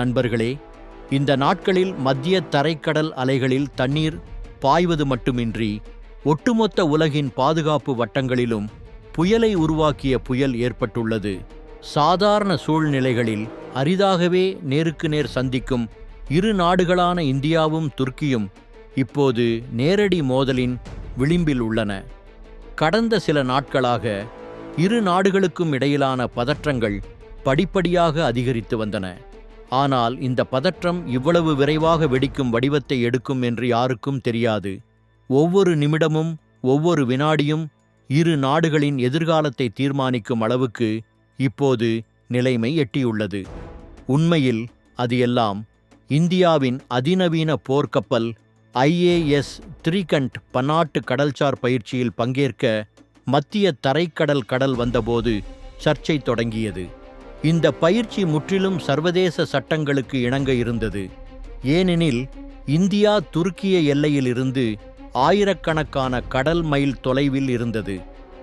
நண்பர்களே இந்த நாட்களில் மத்திய தரைக்கடல் அலைகளில் தண்ணீர் பாய்வது மட்டுமின்றி ஒட்டுமொத்த உலகின் பாதுகாப்பு வட்டங்களிலும் புயலை உருவாக்கிய புயல் ஏற்பட்டுள்ளது. சாதாரண சூழ்நிலைகளில் அரிதாகவே நேருக்கு நேர் சந்திக்கும் இரு நாடுகளான இந்தியாவும் துருக்கியும் இப்போது நேரடி மோதலின் விளிம்பில் உள்ளன. கடந்த சில நாட்களாக இரு நாடுகளுக்கும் இடையிலான பதற்றங்கள் படிப்படியாக அதிகரித்து வந்தன. ஆனால் இந்த பதற்றம் இவ்வளவு விரைவாக வெடிக்கும் வடிவத்தை எடுக்கும் என்று யாருக்கும் தெரியாது. ஒவ்வொரு நிமிடமும் ஒவ்வொரு வினாடியும் இரு நாடுகளின் எதிர்காலத்தை தீர்மானிக்கும் அளவுக்கு இப்போது நிலைமை எட்டியுள்ளது. உண்மையில் அது எல்லாம் இந்தியாவின் அதிநவீன போர்க்கப்பல் ஐஏஎஸ் த்ரீகண்ட் பன்னாட்டு கடல்சார் பயிற்சியில் பங்கேற்க மத்திய தரைக்கடல் கடல் வந்தபோது சர்ச்சை தொடங்கியது. இந்த பயிற்சி முற்றிலும் சர்வதேச சட்டங்களுக்கு இணங்க இருந்தது. ஏனெனில் இந்தியா துருக்கிய எல்லையிலிருந்து ஆயிரக்கணக்கான கடல் மைல் தொலைவில் இருந்தது.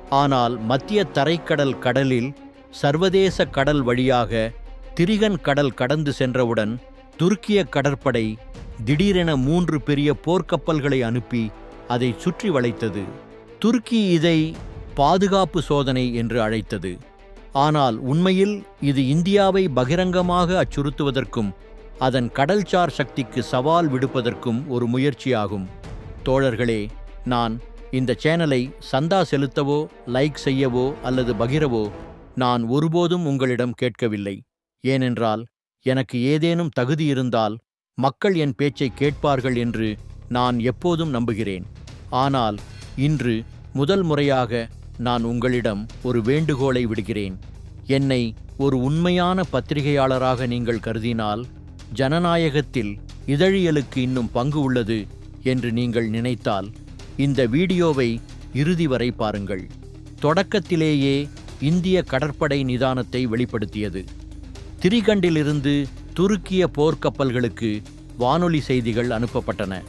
ஆனால் மத்திய தரைக்கடல் கடலில் சர்வதேச கடல் வழியாக திரிகன் கடல் கடந்து சென்றவுடன் துருக்கிய கடற்படை திடீரென மூன்று பெரிய போர்க்கப்பல்களை அனுப்பி அதை சுற்றி வளைத்தது. துருக்கி இதை பாதுகாப்பு சோதனை என்று அழைத்தது. ஆனால் உண்மையில் இது இந்தியாவை பகிரங்கமாக அச்சுறுத்துவதற்கும் அதன் கடல்சார் சக்திக்கு சவால் விடுப்பதற்கும் ஒரு முயற்சியாகும். தோழர்களே நான் இந்த சேனலை சந்தா செலுத்தவோ லைக் செய்யவோ அல்லது பகிரவோ நான் ஒருபோதும் உங்களிடம் கேட்கவில்லை. ஏனென்றால் எனக்கு ஏதேனும் தகுதி இருந்தால் மக்கள் என் பேச்சை கேட்பார்கள் என்று நான் எப்போதும் நம்புகிறேன். ஆனால் இன்று முதல் முறையாக நான் உங்களிடம் ஒரு வேண்டுகோளை விடுகிறேன். என்னை ஒரு உண்மையான பத்திரிகையாளராக நீங்கள் கருதினால் ஜனநாயகத்தில் இதழியலுக்கு இன்னும் பங்கு உள்ளது என்று நீங்கள் நினைத்தால் இந்த வீடியோவை இறுதி வரை பாருங்கள். தொடக்கத்திலேயே இந்திய கடற்படை நிதானத்தை வெளிப்படுத்தியது. திரிகண்டிலிருந்து துருக்கிய போர்க்கப்பல்களுக்கு வானொலி செய்திகள் அனுப்பப்பட்டன.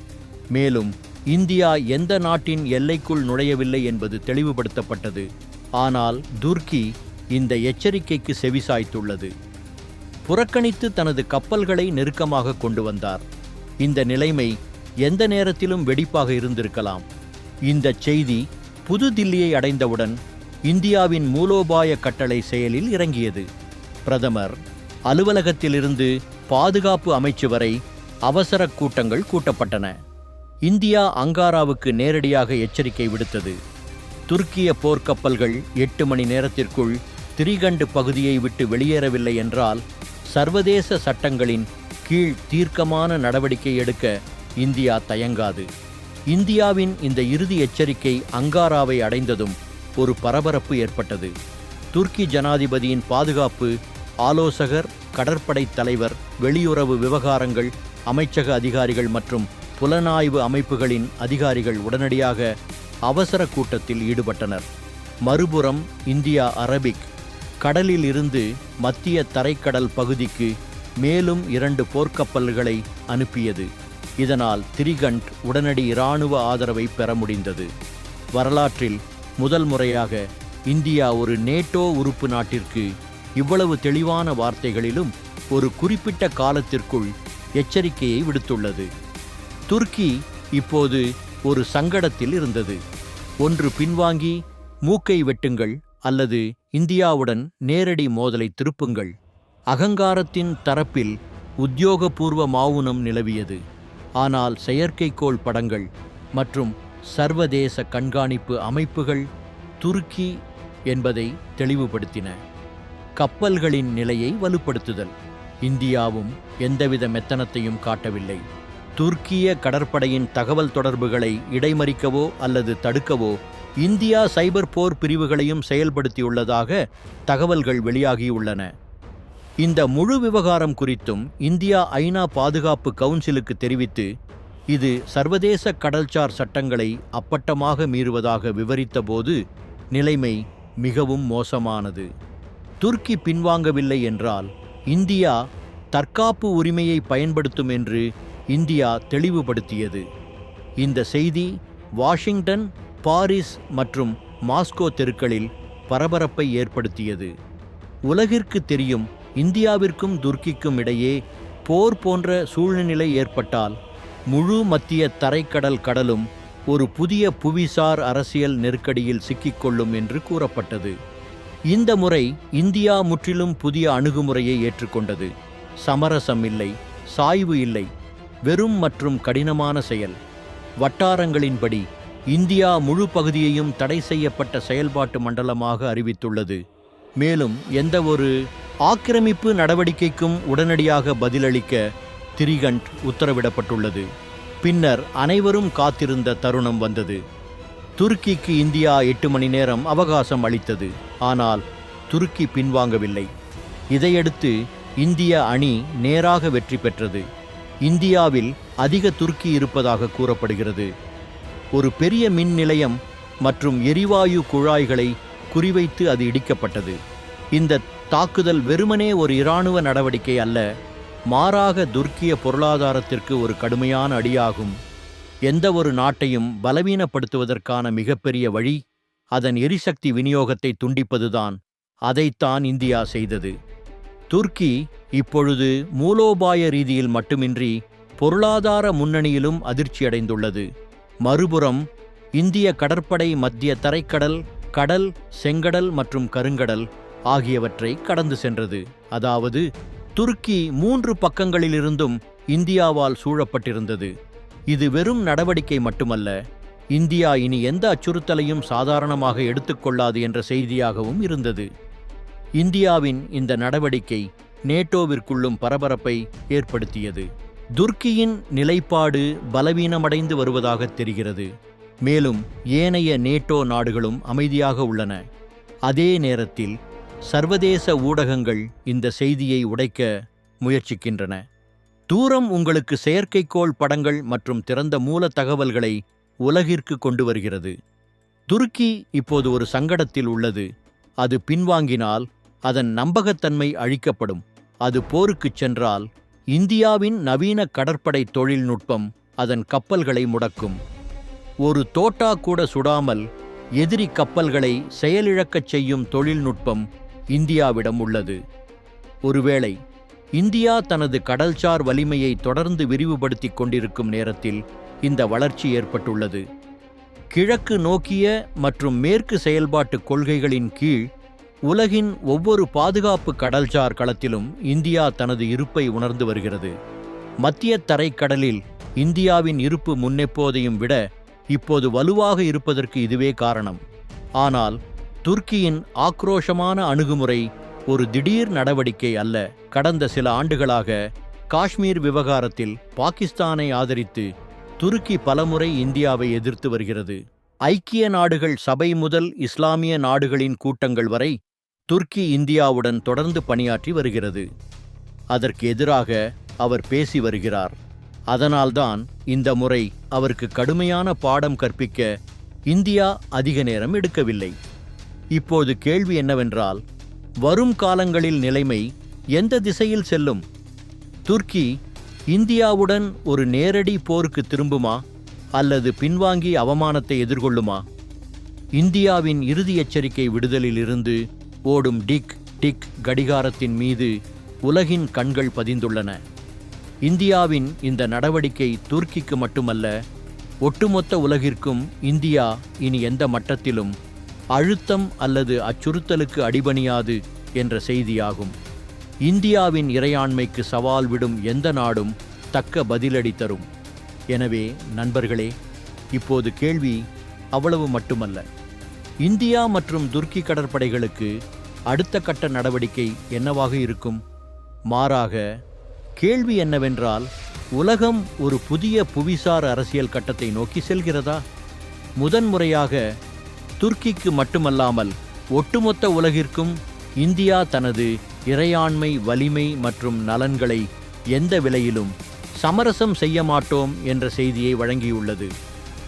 மேலும் இந்தியா எந்த நாட்டின் எல்லைக்குள் நுழையவில்லை என்பது தெளிவுபடுத்தப்பட்டது. ஆனால் துர்க்கி இந்த எச்சரிக்கைக்கு செவிசாய்த்துள்ளது. புறக்கணித்து தனது கப்பல்களை நெருக்கமாக கொண்டு வந்தார். இந்த நிலைமை எந்த நேரத்திலும் வெடிப்பாக இருந்திருக்கலாம். இந்த செய்தி புதுதில்லியை அடைந்தவுடன் இந்தியாவின் மூலோபாய கட்டளை செயலில் இறங்கியது. பிரதமர் அலுவலகத்திலிருந்து பாதுகாப்பு அமைச்சு வரை அவசர கூட்டங்கள் கூட்டப்பட்டன. இந்தியா அங்காராவுக்கு நேரடியாக எச்சரிக்கை விடுத்தது. துருக்கிய போர்க்கப்பல்கள் எட்டு மணி நேரத்திற்குள் திரிகண்டு பகுதியை விட்டு வெளியேறவில்லை என்றால் சர்வதேச சட்டங்களின் கீழ் தீர்க்கமான நடவடிக்கை எடுக்க இந்தியா தயங்காது. இந்தியாவின் இந்த இறுதி எச்சரிக்கை அங்காராவை அடைந்ததும் ஒரு பரபரப்பு ஏற்பட்டது. துர்க்கி ஜனாதிபதியின் பாதுகாப்பு ஆலோசகர் கடற்படை தலைவர் வெளியுறவு விவகாரங்கள் அமைச்சக அதிகாரிகள் மற்றும் புலனாய்வு அமைப்புகளின் அதிகாரிகள் உடனடியாக அவசர கூட்டத்தில் ஈடுபட்டனர். மறுபுறம் இந்தியா அரபிக் கடலில் இருந்து மத்திய தரைக்கடல் பகுதிக்கு மேலும் இரண்டு போர்க்கப்பல்களை அனுப்பியது. இதனால் திரிகண்ட் உடனடி இராணுவ ஆதரவை பெற முடிந்தது. வரலாற்றில் முதல் முறையாக இந்தியா ஒரு நேட்டோ உறுப்பு நாட்டிற்கு இவ்வளவு தெளிவான வார்த்தைகளிலும் ஒரு குறிப்பிட்ட காலத்திற்குள் எச்சரிக்கையை விடுத்துள்ளது. துருக்கி இப்போது ஒரு சங்கடத்தில் இருந்தது. ஒன்று பின்வாங்கி மூக்கை வெட்டுங்கள் அல்லது இந்தியாவுடன் நேரடி மோதலை திருப்புங்கள். அகங்காரத்தின் தரப்பில் உத்தியோகபூர்வ மாவுனம் நிலவியது. ஆனால் செயற்கைக்கோள் படங்கள் மற்றும் சர்வதேச கண்காணிப்பு அமைப்புகள் துருக்கி என்பதை தெளிவுபடுத்தின. கப்பல்களின் நிலையை வலுப்படுத்துதல். இந்தியாவும் எந்தவித மெத்தனத்தையும் காட்டவில்லை. துர்க்கிய கடற்படையின் தகவல் தொடர்புகளை இடைமறிக்கவோ அல்லது தடுக்கவோ இந்தியா சைபர் போர் பிரிவுகளையும் செயல்படுத்தியுள்ளதாக தகவல்கள் வெளியாகியுள்ளன. இந்த முழு விவகாரம் குறித்தும் இந்தியா ஐநா பாதுகாப்பு கவுன்சிலுக்கு தெரிவித்து இது சர்வதேச கடல்சார் சட்டங்களை அப்பட்டமாக மீறுவதாக விவரித்தபோது நிலைமை மிகவும் மோசமானது. துருக்கி பின்வாங்கவில்லை என்றால் இந்தியா தற்காப்பு உரிமையை பயன்படுத்தும் என்று இந்தியா தெளிவுபடுத்தியது. இந்த செய்தி வாஷிங்டன் பாரிஸ் மற்றும் மாஸ்கோ தெருக்களில் பரபரப்பை ஏற்படுத்தியது. உலகிற்கு தெரியும் இந்தியாவிற்கும் துர்க்கிக்கும் இடையே போர் போன்ற சூழ்நிலை ஏற்பட்டால் முழு மத்திய தரைக்கடல் கடலும் ஒரு புதிய புவிசார் அரசியல் நெருக்கடியில் சிக்கிக்கொள்ளும் என்று கூறப்பட்டது. இந்த முறை இந்தியா முற்றிலும் புதிய அணுகுமுறையை ஏற்றுக்கொண்டது. சமரசம் இல்லை சாய்வு இல்லை வெறும் மற்றும் கடினமான செயல். வட்டாரங்களின்படி இந்தியா முழு பகுதியையும் தடை செய்யப்பட்ட செயல்பாட்டு மண்டலமாக அறிவித்துள்ளது. மேலும் எந்தவொரு ஆக்கிரமிப்பு நடவடிக்கைக்கும் உடனடியாக பதிலளிக்க திரிகண்ட் உத்தரவிடப்பட்டுள்ளது. பின்னர் அனைவரும் காத்திருந்த தருணம் வந்தது. துருக்கிக்கு இந்தியா எட்டு மணி நேரம் அவகாசம் அளித்தது. ஆனால் துருக்கி பின்வாங்கவில்லை. இதையடுத்து இந்திய அணி நேராக வெற்றி பெற்றது. இந்தியாவில் அதிக துருக்கி இருப்பதாக கூறப்படுகிறது. ஒரு பெரிய மின் நிலையம் மற்றும் எரிவாயு குழாய்களை குறிவைத்து அது இடிக்கப்பட்டது. இந்த தாக்குதல் வெறுமனே ஒரு இராணுவ நடவடிக்கை அல்ல மாறாக துர்க்கிய பொருளாதாரத்திற்கு ஒரு கடுமையான அடியாகும். எந்த ஒரு நாட்டையும் பலவீனப்படுத்துவதற்கான மிகப்பெரிய வழி அதன் எரிசக்தி விநியோகத்தை துண்டிப்பதுதான். அதைத்தான் இந்தியா செய்தது. துர்க்கி இப்பொழுது மூலோபாய ரீதியில் மட்டுமின்றி பொருளாதார முன்னணியிலும் அதிர்ச்சியடைந்துள்ளது. மறுபுறம் இந்திய கடற்படை மத்திய தரைக்கடல் கடல் செங்கடல் மற்றும் கருங்கடல் ஆகியவற்றை கடந்து சென்றது. அதாவது துருக்கி மூன்று பக்கங்களிலிருந்தும் இந்தியாவால் சூழப்பட்டிருந்தது. இது வெறும் நடவடிக்கை மட்டுமல்ல இந்தியா இனி எந்த அச்சுறுத்தலையும் சாதாரணமாக எடுத்துக்கொள்ளாது என்ற செய்தியாகவும் இருந்தது. இந்தியாவின் இந்த நடவடிக்கை நேட்டோவிற்குள்ளும் பரபரப்பை ஏற்படுத்தியது. துர்க்கியின் நிலைப்பாடு பலவீனமடைந்து வருவதாக தெரிகிறது. மேலும் ஏனைய நேட்டோ நாடுகளும் அமைதியாக உள்ளன. அதே நேரத்தில் சர்வதேச ஊடகங்கள் இந்த செய்தியை உடைக்க முயற்சிக்கின்றன. தூரம் உங்களுக்கு செயற்கைக்கோள் படங்கள் மற்றும் திறந்த மூல தகவல்களை உலகிற்கு கொண்டு வருகிறது. துருக்கி இப்போது ஒரு சங்கடத்தில் உள்ளது. அது பின்வாங்கினால் அதன் நம்பகத்தன்மை அழிக்கப்படும். அது போருக்குச் சென்றால் இந்தியாவின் நவீன கடற்படை தொழில்நுட்பம் அதன் கப்பல்களை முடக்கும். ஒரு தோட்டா கூட சுடாமல் எதிரி கப்பல்களை செயலிழக்கச் செய்யும் தொழில்நுட்பம் இந்தியாவிடம் உள்ளது. ஒருவேளை இந்தியா தனது கடல்சார் வலிமையை தொடர்ந்து விரிவுபடுத்திக் கொண்டிருக்கும் நேரத்தில் இந்த வளர்ச்சி ஏற்பட்டுள்ளது. கிழக்கு நோக்கிய மற்றும் மேற்கு செயல்பாட்டு கொள்கைகளின் கீழ் உலகின் ஒவ்வொரு பாதுகாப்பு கடல்சார் களத்திலும் இந்தியா தனது இருப்பை உணர்ந்து வருகிறது. மத்திய தரைக்கடலில் இந்தியாவின் இருப்பு முன்னெப்போதையும் விட இப்போது வலுவாக இருப்பதற்கு இதுவே காரணம். ஆனால் துர்க்கியின் ஆக்ரோஷமான அணுகுமுறை ஒரு திடீர் நடவடிக்கை அல்ல. கடந்த சில ஆண்டுகளாக காஷ்மீர் விவகாரத்தில் பாகிஸ்தானை ஆதரித்து துருக்கி பலமுறை இந்தியாவை எதிர்த்து வருகிறது. ஐக்கிய நாடுகள் சபை முதல் இஸ்லாமிய நாடுகளின் கூட்டங்கள் வரை துர்க்கி இந்தியாவுடன் தொடர்ந்து பணியாற்றி வருகிறது. அதற்கு எதிராக அவர் பேசி வருகிறார். அதனால்தான் இந்த முறை அவருக்கு கடுமையான பாடம் கற்பிக்க இந்தியா அதிக நேரம் எடுக்கவில்லை. இப்போது கேள்வி என்னவென்றால் வரும் காலங்களில் நிலைமை எந்த திசையில் செல்லும்? துர்க்கி இந்தியாவுடன் ஒரு நேரடி போருக்கு திரும்புமா? அல்லது பின்வாங்கி அவமானத்தை எதிர்கொள்ளுமா? இந்தியாவின் இறுதி எச்சரிக்கை விடுதலில் இருந்து ஓடும் டிக் டிக் கடிகாரத்தின் மீது உலகின் கண்கள் பதிந்துள்ளன. இந்தியாவின் இந்த நடவடிக்கை துருக்கிக்கு மட்டுமல்ல ஒட்டுமொத்த உலகிற்கும் இந்தியா இனி எந்த மட்டத்திலும் அழுத்தம் அல்லது அச்சுறுத்தலுக்கு அடிபணியாது என்ற செய்தியாகும். இந்தியாவின் இறையாண்மைக்கு சவால் விடும் எந்த நாடும் தக்க பதிலடி தரும். எனவே நண்பர்களே இப்போது கேள்வி அவ்வளவு மட்டுமல்ல. இந்தியா மற்றும் துர்க்கி கடற்படைகளுக்கு அடுத்த கட்ட நடவடிக்கை என்னவாக இருக்கும்? மாறாக கேள்வி என்னவென்றால் உலகம் ஒரு புதிய புவிசார் அரசியல் கட்டத்தை நோக்கி செல்கிறதா? முதன்முறையாக துர்க்கிக்கு மட்டுமல்லாமல் ஒட்டுமொத்த உலகிற்கும் இந்தியா தனது இறையாண்மை வலிமை மற்றும் நலன்களை எந்த விலையிலும் சமரசம் செய்ய மாட்டோம் என்ற செய்தியை வழங்கியுள்ளது.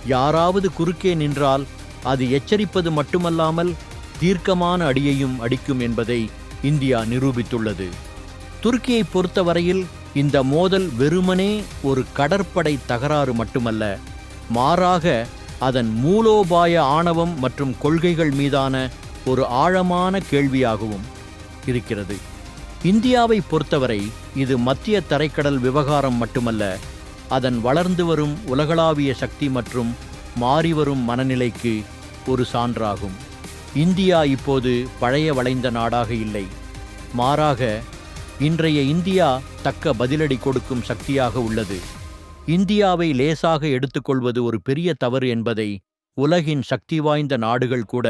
யாராவது குறுக்கே நின்றால் அது எச்சரிப்பது மட்டுமல்லாமல் தீர்க்கமான அடியையும் அடிக்கும் என்பதை இந்தியா நிரூபித்துள்ளது. துருக்கியை பொறுத்தவரையில் இந்த மோதல் வெறுமனே ஒரு கடற்படை தகராறு மட்டுமல்ல மாறாக அதன் மூலோபாய ஆணவம் மற்றும் கொள்கைகள் மீதான ஒரு ஆழமான கேள்வியாகவும் இருக்கிறது. இந்தியாவை பொறுத்தவரை இது மத்திய தரைக்கடல் விவகாரம் மட்டுமல்ல அதன் வளர்ந்து வரும் உலகளாவிய சக்தி மற்றும் மாறிவரும் மனநிலைக்கு ஒரு சான்றாகும். இந்தியா இப்போது பழைய வளைந்த நாடாக இல்லை. மாறாக இன்றைய இந்தியா தக்க பதிலடி கொடுக்கும் சக்தியாக உள்ளது. இந்தியாவை லேசாக எடுத்துக்கொள்வது ஒரு பெரிய தவறு என்பதை உலகின் சக்தி வாய்ந்த நாடுகள் கூட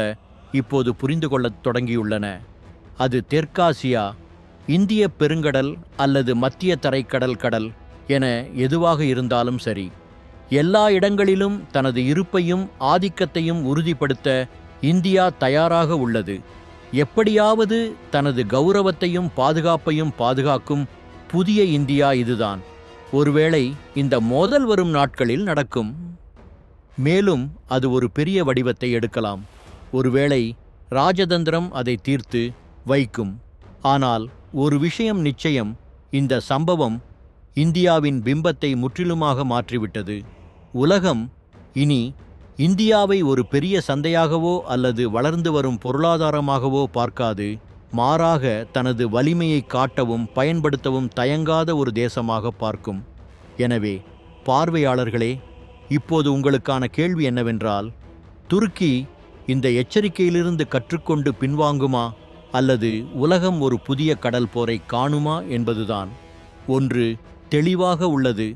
இப்போது புரிந்து கொள்ளத் தொடங்கியுள்ளன. அது தெற்காசியா இந்திய பெருங்கடல் அல்லது மத்திய தரைக்கடல் கடல் என எதுவாக இருந்தாலும் சரி. எல்லா இடங்களிலும் தனது இருப்பையும் ஆதிக்கத்தையும் உறுதிப்படுத்த இந்தியா தயாராக உள்ளது. எப்படியாவது தனது கௌரவத்தையும் பாதுகாப்பையும் பாதுகாக்கும் புதிய இந்தியா இதுதான். ஒருவேளை இந்த மோதல் வரும் நாட்களில் நடக்கும். மேலும் அது ஒரு பெரிய வடிவத்தை எடுக்கலாம். ஒருவேளை ராஜதந்திரம் அதை தீர்த்து வைக்கும். ஆனால் ஒரு விஷயம் நிச்சயம் இந்த சம்பவம் இந்தியாவின் பிம்பத்தை முற்றிலுமாக மாற்றிவிட்டது. உலகம் இனி இந்தியாவை ஒரு பெரிய சந்தையாகவோ அல்லது வளர்ந்து வரும் பொருளாதாரமாகவோ பார்க்காது மாறாக தனது வலிமையை காட்டவும் பயன்படுத்தவும் தயங்காத ஒரு தேசமாக பார்க்கும். எனவே பார்வையாளர்களே இப்போது உங்களுக்கான கேள்வி என்னவென்றால் துருக்கி இந்த எச்சரிக்கையிலிருந்து கற்றுக்கொண்டு பின்வாங்குமா அல்லது உலகம் ஒரு புதிய கடல் போரை காணுமா என்பதுதான். ஒன்று தெளிவாக உள்ளது.